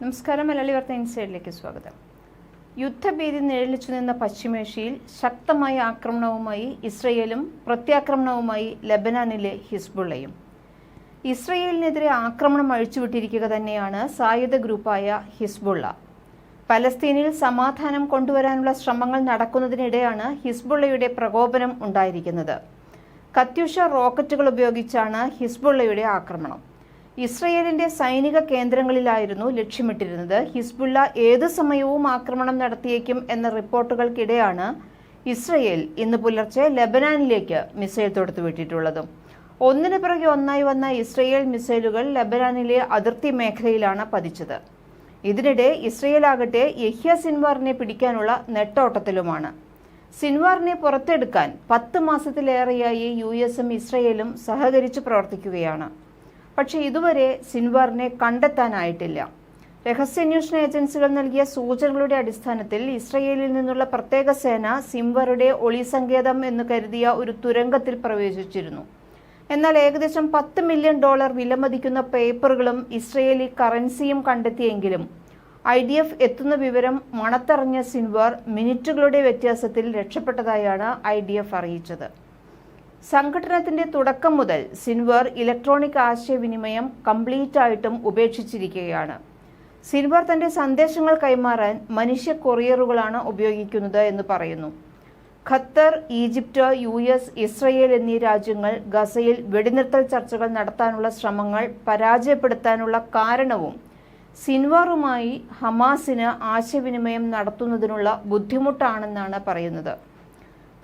നമസ്കാരം മലയാളി വാർത്ത ഇൻസൈഡിലേക്ക് സ്വാഗതം. യുദ്ധഭീതി നിഴലിച്ചു നിന്ന പശ്ചിമേഷ്യയിൽ ശക്തമായ ആക്രമണവുമായി ഇസ്രയേലും പ്രത്യാക്രമണവുമായി ലബനാനിലെ ഹിസ്ബുള്ളയും. ഇസ്രയേലിനെതിരെ ആക്രമണം അഴിച്ചുവിട്ടിരിക്കുക തന്നെയാണ് സായുധ ഗ്രൂപ്പായ ഹിസ്ബുള്ള. പലസ്തീനിൽ സമാധാനം കൊണ്ടുവരാനുള്ള ശ്രമങ്ങൾ നടക്കുന്നതിനിടെയാണ് ഹിസ്ബുള്ളയുടെ പ്രകോപനം ഉണ്ടായിരിക്കുന്നത്. കത്യുഷ റോക്കറ്റുകൾ ഉപയോഗിച്ചാണ് ഹിസ്ബുള്ളയുടെ ആക്രമണം. ഇസ്രയേലിന്റെ സൈനിക കേന്ദ്രങ്ങളിലായിരുന്നു ലക്ഷ്യമിട്ടിരുന്നത്. ഹിസ്ബുള്ള ഏത് സമയവും ആക്രമണം നടത്തിയേക്കും എന്ന റിപ്പോർട്ടുകൾക്കിടെയാണ് ഇസ്രയേൽ ഇന്ന് പുലർച്ചെ ലബനാനിലേക്ക് മിസൈൽ തൊടുത്തുവിട്ടിട്ടുള്ളത്. ഒന്നിനു പിറകെ ഒന്നായി വന്ന ഇസ്രയേൽ മിസൈലുകൾ ലബനാനിലെ അതിർത്തി മേഖലയിലാണ് പതിച്ചത്. ഇതിനിടെ ഇസ്രയേൽ ആകട്ടെ യഹ്യ സിൻവാറിനെ പിടിക്കാനുള്ള നെട്ടോട്ടത്തിലുമാണ്. സിൻവാറിനെ പുറത്തെടുക്കാൻ പത്ത് മാസത്തിലേറെയായി യു എസും ഇസ്രയേലും സഹകരിച്ച് പ്രവർത്തിക്കുകയാണ്. പക്ഷേ ഇതുവരെ സിൻവാറിനെ കണ്ടെത്താനായിട്ടില്ല. രഹസ്യാന്വേഷണ ഏജൻസികൾ നൽകിയ സൂചനകളുടെ അടിസ്ഥാനത്തിൽ ഇസ്രയേലിൽ നിന്നുള്ള പ്രത്യേക സേന സിൻവറുടെ ഒളിസങ്കേതം എന്ന് കരുതിയ ഒരു തുരങ്കത്തിൽ പ്രവേശിച്ചിരുന്നു. എന്നാൽ ഏകദേശം പത്ത് മില്യൺ ഡോളർ വിലമതിക്കുന്ന പേപ്പറുകളും ഇസ്രയേലി കറൻസിയും കണ്ടെത്തിയെങ്കിലും ഐ ഡി എഫ് എത്തുന്ന വിവരം മണത്തറിഞ്ഞ സിൻവാർ മിനിറ്റുകളുടെ വ്യത്യാസത്തിൽ രക്ഷപ്പെട്ടതായാണ് ഐ ഡി എഫ് അറിയിച്ചത്. സംഘടനത്തിന്റെ തുടക്കം മുതൽ സിൻവർ ഇലക്ട്രോണിക് ആശയവിനിമയം കംപ്ലീറ്റ് ആയിട്ടും ഉപേക്ഷിച്ചിരിക്കുകയാണ്. സിൻവർ തന്റെ സന്ദേശങ്ങൾ കൈമാറാൻ മനുഷ്യ കൊറിയറുകളാണ് ഉപയോഗിക്കുന്നത് എന്ന് പറയുന്നു. Qatar Egypt U S Israel എന്നീ രാജ്യങ്ങൾ ഗസയിൽ വെടിനിർത്തൽ ചർച്ചകൾ നടത്താനുള്ള ശ്രമങ്ങൾ പരാജയപ്പെടുത്താനുള്ള കാരണവും സിൻവാറുമായി ഹമാസിന് ആശയവിനിമയം നടത്തുന്നതിനുള്ള ബുദ്ധിമുട്ടാണെന്നാണ് പറയുന്നത്.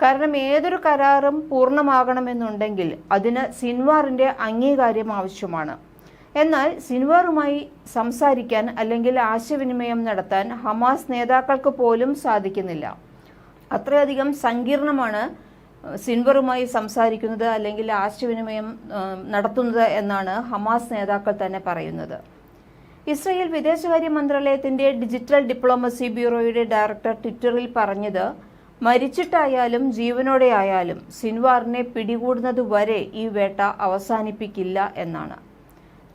കാരണം ഏതൊരു കരാറും പൂർണമാകണമെന്നുണ്ടെങ്കിൽ അതിന് സിൻവാറിന്റെ അംഗീകാരം ആവശ്യമാണ്. എന്നാൽ സിൻവാറുമായി സംസാരിക്കാൻ അല്ലെങ്കിൽ ആശയവിനിമയം നടത്താൻ ഹമാസ് നേതാക്കൾക്ക് പോലും സാധിക്കുന്നില്ല. അത്രയധികം സങ്കീർണമാണ് സിൻവറുമായി സംസാരിക്കുന്നത് അല്ലെങ്കിൽ ആശയവിനിമയം നടത്തുന്നത് എന്നാണ് ഹമാസ് നേതാക്കൾ തന്നെ പറയുന്നത്. ഇസ്രയേൽ വിദേശകാര്യ മന്ത്രാലയത്തിന്റെ ഡിജിറ്റൽ ഡിപ്ലോമസി ബ്യൂറോയുടെ ഡയറക്ടർ ട്വിറ്ററിൽ പറഞ്ഞത് മരിച്ചിട്ടായാലും ജീവനോടെ ആയാലും സിൻവാറിനെ പിടികൂടുന്നത് വരെ ഈ വേട്ട അവസാനിപ്പിക്കില്ല എന്നാണ്.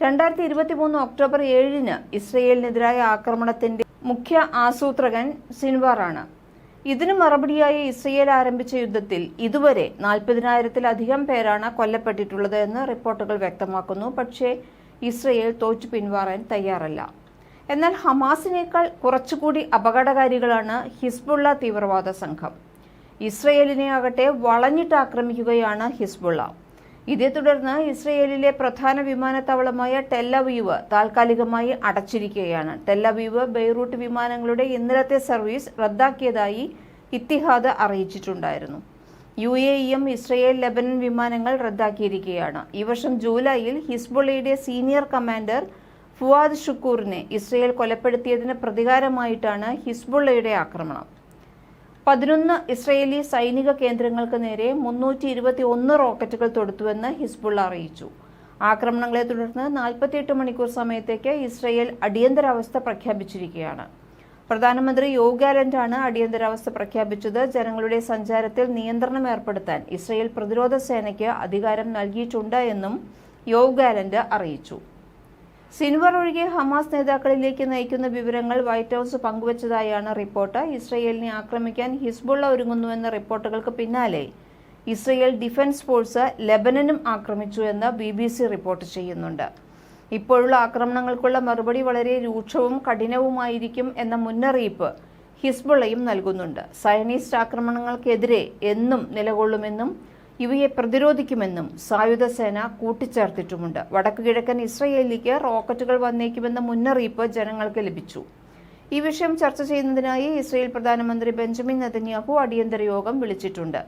രണ്ടായിരത്തി ഇരുപത്തി മൂന്ന് ഒക്ടോബർ ഏഴിന് ഇസ്രയേലിനെതിരായ ആക്രമണത്തിന്റെ മുഖ്യ ആസൂത്രകൻ സിൻവാറാണ്. ഇതിനു മറുപടിയായി ഇസ്രയേൽ ആരംഭിച്ച യുദ്ധത്തിൽ ഇതുവരെ നാൽപ്പതിനായിരത്തിലധികം പേരാണ് കൊല്ലപ്പെട്ടിട്ടുള്ളത് എന്ന് റിപ്പോർട്ടുകൾ വ്യക്തമാക്കുന്നു. പക്ഷേ ഇസ്രയേൽ തോറ്റു പിൻവാറാൻ തയ്യാറല്ല. എന്നാൽ ഹമാസിനേക്കാൾ കുറച്ചുകൂടി അപകടകാരികളാണ് ഹിസ്ബുള്ള തീവ്രവാദ സംഘം. ഇസ്രയേലിനെ ആകട്ടെ വളഞ്ഞിട്ട് ആക്രമിക്കുകയാണ് ഹിസ്ബുള്ള. ഇതേ തുടർന്ന് ഇസ്രയേലിലെ പ്രധാന വിമാനത്താവളമായ ടെല്ലവീവ് താൽക്കാലികമായി അടച്ചിരിക്കുകയാണ്. ടെല്ലവീവ് ബെയ്റൂട്ട് വിമാനങ്ങളുടെ ഇന്നലത്തെ സർവീസ് റദ്ദാക്കിയതായി ഇത്തിഹാദ് അറിയിച്ചിട്ടുണ്ടായിരുന്നു. യു എ ഇയും ഇസ്രയേൽ ലെബനൻ വിമാനങ്ങൾ റദ്ദാക്കിയിരിക്കുകയാണ്. ഈ വർഷം ജൂലൈയിൽ ഹിസ്ബുള്ളയുടെ സീനിയർ കമാൻഡർ ഫുവാദ് ഷുക്കൂറിനെ ഇസ്രയേൽ കൊലപ്പെടുത്തിയതിന് പ്രതികാരമായിട്ടാണ് ഹിസ്ബുള്ളയുടെ ആക്രമണം. പതിനൊന്ന് ഇസ്രയേലി സൈനിക കേന്ദ്രങ്ങൾക്ക് നേരെ മുന്നൂറ്റി ഇരുപത്തി ഒന്ന് റോക്കറ്റുകൾ തൊടുത്തുവെന്ന് ഹിസ്ബുള്ള അറിയിച്ചു. ആക്രമണങ്ങളെ തുടർന്ന് നാൽപ്പത്തിയെട്ട് മണിക്കൂർ സമയത്തേക്ക് ഇസ്രയേൽ അടിയന്തരാവസ്ഥ പ്രഖ്യാപിച്ചിരിക്കുകയാണ്. പ്രധാനമന്ത്രി യോഗാലൻഡാണ് അടിയന്തരാവസ്ഥ പ്രഖ്യാപിച്ചത്. ജനങ്ങളുടെ സഞ്ചാരത്തിൽ നിയന്ത്രണം ഏർപ്പെടുത്താൻ ഇസ്രയേൽ പ്രതിരോധ സേനയ്ക്ക് അധികാരം നൽകിയിട്ടുണ്ട് എന്നും യോഗാലൻഡ് അറിയിച്ചു. സിൻവർ ഒഴികെ ഹമാസ് നേതാക്കളിലേക്ക് നയിക്കുന്ന വിവരങ്ങൾ വൈറ്റ് ഹൌസ് പങ്കുവച്ചതായാണ് റിപ്പോർട്ട്. ഇസ്രയേലിനെ ആക്രമിക്കാൻ ഹിസ്ബുള്ള ഒരുങ്ങുന്നുവെന്ന റിപ്പോർട്ടുകൾക്ക് പിന്നാലെ ഇസ്രയേൽ ഡിഫൻസ് ഫോഴ്സ് ലെബനനും ആക്രമിച്ചു എന്ന് ബി ബി സി റിപ്പോർട്ട് ചെയ്യുന്നുണ്ട്. ഇപ്പോഴുള്ള ആക്രമണങ്ങൾക്കുള്ള മറുപടി വളരെ രൂക്ഷവും കഠിനവുമായിരിക്കും എന്ന മുന്നറിയിപ്പ് ഹിസ്ബുള്ളയും നൽകുന്നുണ്ട്. സയനിസ്റ്റ് ആക്രമണങ്ങൾക്കെതിരെ എന്നും നിലകൊള്ളുമെന്നും ഇവയെ പ്രതിരോധിക്കുമെന്നും സായുധ സേന കൂട്ടിച്ചേർത്തിട്ടുമുണ്ട്. വടക്കു കിഴക്കൻ ഇസ്രയേലിലേക്ക് റോക്കറ്റുകൾ വന്നേക്കുമെന്ന മുന്നറിയിപ്പ് ജനങ്ങൾക്ക് ലഭിച്ചു. ഈ വിഷയം ചർച്ച ചെയ്യുന്നതിനായി ഇസ്രയേൽ പ്രധാനമന്ത്രി ബെഞ്ചമിൻ നെതന്യാഹു അടിയന്തര യോഗം വിളിച്ചിട്ടുണ്ട്.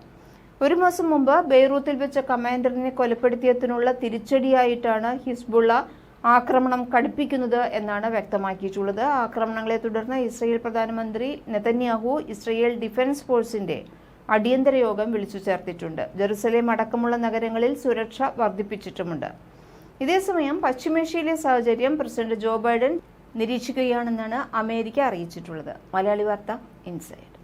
ഒരു മാസം മുമ്പ് ബെയ്റൂത്തിൽ വെച്ച കമാൻഡറിനെ കൊലപ്പെടുത്തിയതിനുള്ള തിരിച്ചടിയായിട്ടാണ് ഹിസ്ബുള്ള ആക്രമണം കടുപ്പിക്കുന്നത് എന്നാണ് വ്യക്തമാക്കിയിട്ടുള്ളത്. ആക്രമണങ്ങളെ തുടർന്ന് ഇസ്രയേൽ പ്രധാനമന്ത്രി നെതന്യാഹു ഇസ്രയേൽ ഡിഫൻസ് ഫോഴ്സിന്റെ അടിയന്തര യോഗം വിളിച്ചു ചേർത്തിട്ടുണ്ട്. ജെറുസലേം അടക്കമുള്ള നഗരങ്ങളിൽ സുരക്ഷ വർദ്ധിപ്പിച്ചിട്ടുമുണ്ട്. ഇതേസമയം പശ്ചിമേഷ്യയിലെ സാഹചര്യം പ്രസിഡന്റ് ജോ ബൈഡൻ നിരീക്ഷിക്കുകയാണെന്നാണ് അമേരിക്ക അറിയിച്ചിട്ടുള്ളത്. മലയാളി വാർത്ത ഇൻസൈഡ്.